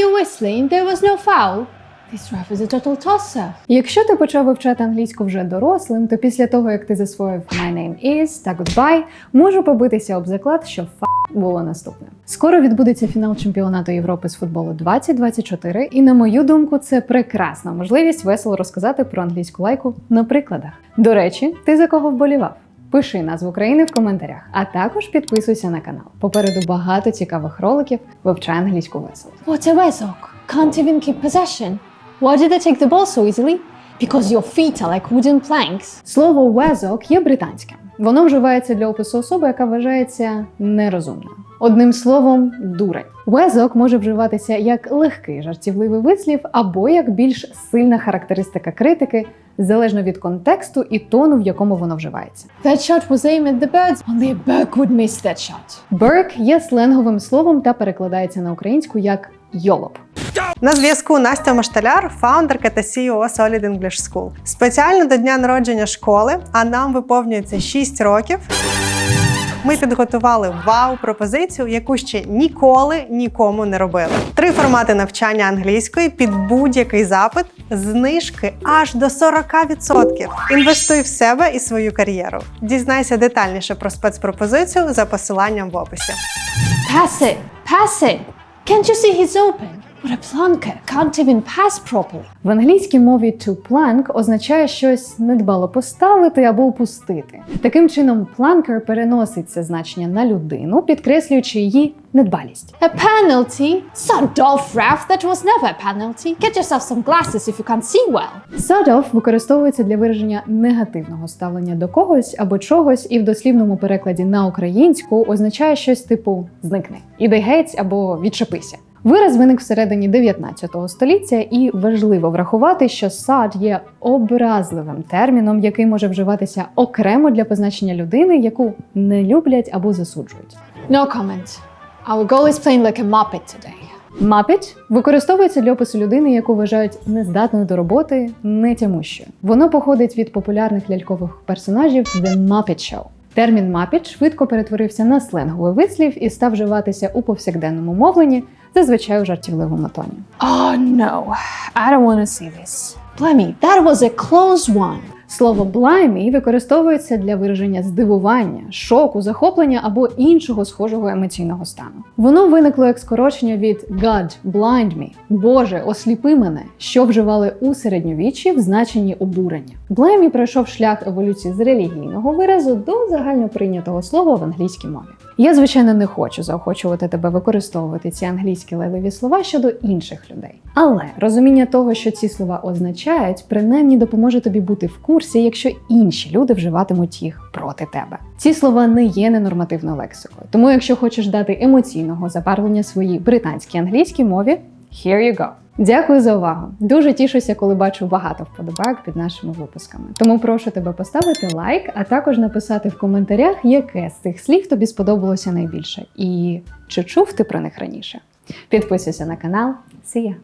you whistling? There was no foul. This ref is a total tosser. Якщо ти почав вивчати англійську вже дорослим, то після того, як ти засвоїв My name is та goodbye, можу побитися об заклад, що фа було наступне. Скоро відбудеться фінал чемпіонату Європи з футболу 2024, і на мою думку, це прекрасна можливість весело розказати про англійську лайку на прикладах. До речі, ти за кого вболівав? Пиши назву країни в коментарях, а також підписуйся на канал. Попереду багато цікавих роликів. Вивчай англійську весело. What a wezok. Can't even keep possession. Why did they take the ball so easily? Because your feet are like wooden planks. Слово везок є британським. Воно вживається для опису особи, яка вважається нерозумною. Одним словом, дурень. Везок може вживатися як легкий жартівливий вислів або як більш сильна характеристика критики, залежно від контексту і тону, в якому воно вживається. That shot was aimed at the birds. Only a bird would miss that shot. Берк є сленговим словом та перекладається на українську як йолоп. На зв'язку Настя Машталяр, фаундерка та CEO Solid English School. Спеціально до дня народження школи, а нам виповнюється 6 років. Ми підготували вау-пропозицію, яку ще ніколи нікому не робили. Три формати навчання англійської під будь-який запит, знижки аж до 40%. Інвестуй в себе і свою кар'єру. Дізнайся детальніше про спецпропозицію за посиланням в описі. Pass it. Pass. Can't you see he's open? A. Can't even pass properly. В англійській мові to plank означає щось недбало поставити або опустити. Таким чином, планкер переносить це значення на людину, підкреслюючи її недбалість. A penalty? Sod off, Ralph. That was never a penalty. Get yourself some glasses if you can't see well. Of використовується для вираження негативного ставлення до когось або чогось, і в дослівному перекладі на українську означає щось типу зникни, іди геть або відчепися. Вираз виник всередині 19 століття, і важливо врахувати, що сад є образливим терміном, який може вживатися окремо для позначення людини, яку не люблять або засуджують. No comment. Our goal is playing like a muppet today. Мапіт використовується для опису людини, яку вважають нездатною до роботи, не тямущою. Воно походить від популярних лялькових персонажів The Muppet Show. Термін мапіт швидко перетворився на сленговий вислів і став вживатися у повсякденному мовленні, зазвичай у жартівливому тоні. Oh no. I don't want to see this. Blimey, that was a close one. Слово «blimey» використовується для вираження здивування, шоку, захоплення або іншого схожого емоційного стану. Воно виникло як скорочення від God, blind me, Боже, осліпи мене, що вживали у середньовіччі в значенні обурення. Blimey пройшов шлях еволюції з релігійного виразу до загальноприйнятого слова в англійській мові. Я, звичайно, не хочу заохочувати тебе використовувати ці англійські лайливі слова щодо інших людей. Але розуміння того, що ці слова означають, принаймні допоможе тобі бути в курсі, якщо інші люди вживатимуть їх проти тебе. Ці слова не є ненормативною лексикою. Тому, якщо хочеш дати емоційного забарвлення своїй британській англійській мові, here you go. Дякую за увагу. Дуже тішуся, коли бачу багато вподобайок під нашими випусками. Тому прошу тебе поставити лайк, а також написати в коментарях, яке з цих слів тобі сподобалося найбільше, і чи чув ти про них раніше. Підписуйся на канал. See ya!